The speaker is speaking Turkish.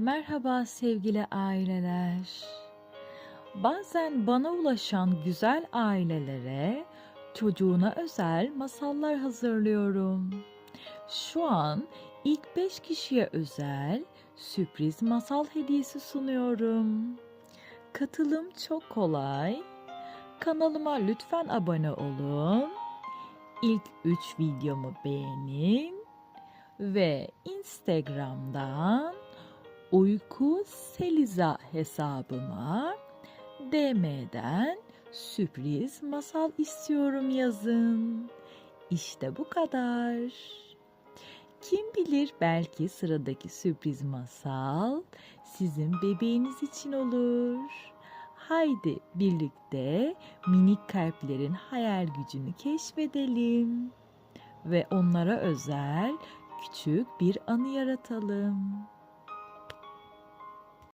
Merhaba sevgili aileler. Bazen bana ulaşan güzel ailelere çocuğuna özel masallar hazırlıyorum. Şu an ilk 5 kişiye özel sürpriz masal hediyesi sunuyorum. Katılım çok kolay. Kanalıma lütfen abone olun. İlk 3 videomu beğenin ve Instagram'dan Uyku Seliza hesabıma DM'den sürpriz masal istiyorum yazın. İşte bu kadar. Kim bilir belki sıradaki sürpriz masal sizin bebeğiniz için olur. Haydi birlikte minik kalplerin hayal gücünü keşfedelim ve onlara özel küçük bir anı yaratalım.